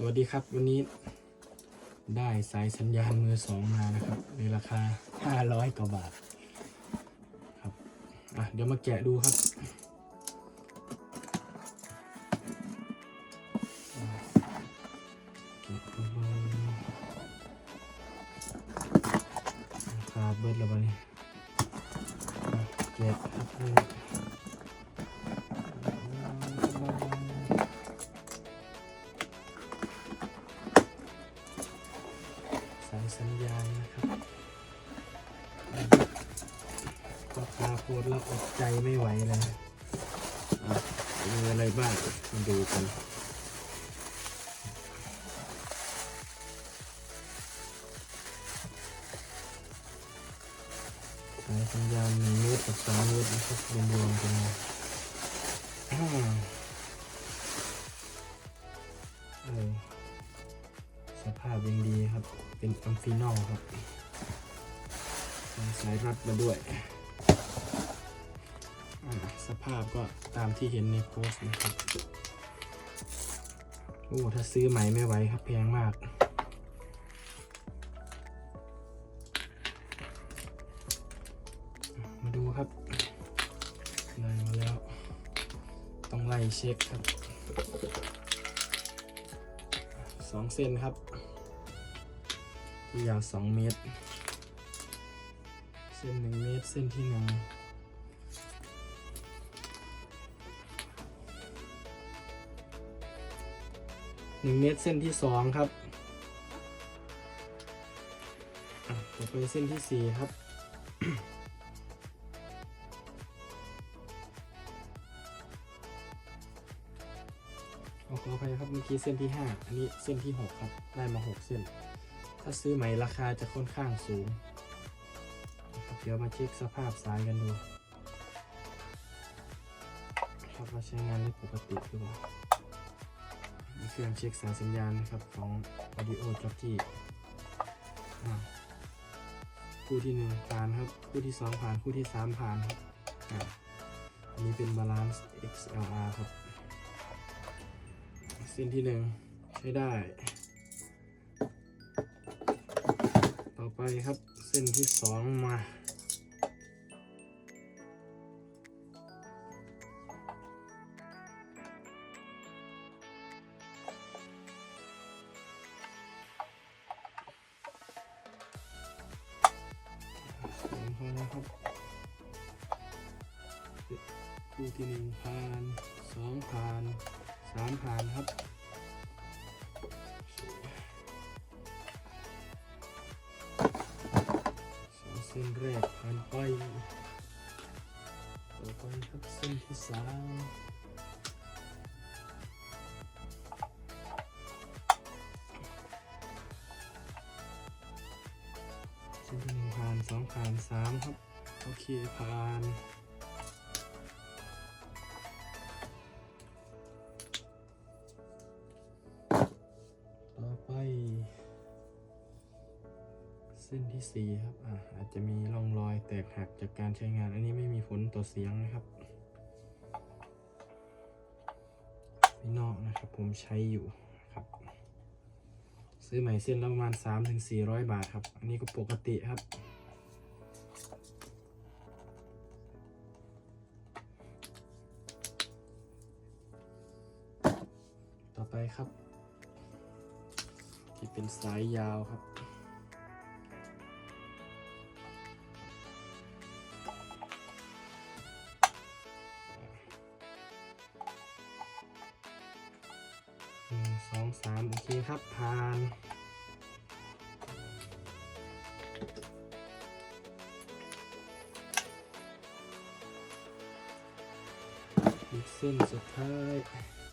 สวัสดีครับ วันนี้ได้สายสัญญาณมือสองมานะครับ ในราคา 500 กว่าบาท ครับ อะ เดี๋ยวมาแกะดูครับราคาเบิดแล้วบัดนี้อ่แกะครับ สายสัญญาณนะครับราคาโคตรแล้วอดใจไม่ไหวเลยมีอะไรบ้างมาดูกันสายสัญญาณหนึ่งเมตรกับสองเมตรนะครับรวมๆกัน สภาพยังดีครับ เป็นอัมฟินอลครับสายรัดมาด้วย สภาพก็ตามที่เห็นในโพสต์นะครับ โอ้ ถ้าซื้อใหม่ไม่ไหวครับแพงมากมาดูครับได้มาแล้ว ต้องไล่เช็คครับสองเส้นครับ ยาวสองเมตร เส้นหนึ่งเมตร เส้นที่หนึ่งหนึ่งเมตรเส้นที่สองครับต่อไปเส้นที่สี่ครับขอขออภัยครับเมื่อกี้เส้นที่ 5 อันนี้เส้นที่ 6 ครับ ได้มา 6 เส้น ถ้าซื้อใหม่ราคาจะค่อนข้างสูง เดี๋ยวมาเช็คสภาพสายกันดูครับว่าใช้งานได้ปกติหรือเปล่าเครื่องเช็คสายสัญญาณนะครับของ Audio Jockey อ่าคู่ที่1ผ่านครับ คู่ที่2ผ่าน คู่ที่3ผ่านครับอันนี้เป็น Balance XLR ครับ เส้นที่หนึ่งใช้ได้ ไปครับเส้นที่สองมาสองพอแล้วครับคู่ที่หนึ่งผ่านสองผ่านสามผ่านครับ เส้นแรกผ่านไปต่อไปครับเส้นที่สามเส้นที่หนึ่งผ่านสองผ่านสามครับ โอเคผ่าน เส้นที่สี่ครับอาอาจจะมีร่องรอยแตกหักจากการใช้งาน อันนี้ไม่มีผลต่อเสียงนะครับพี่นอกนะครับผมใช้อยู่ครับ ซื้อใหม่เส้นละประมาณ 3-400 บาทครับ อันนี้ก็ปกติครับต่อไปครับ ที่เป็นสายยาวครับ สองสามโอเคครับผ่านอีกเส้นสุดท้าย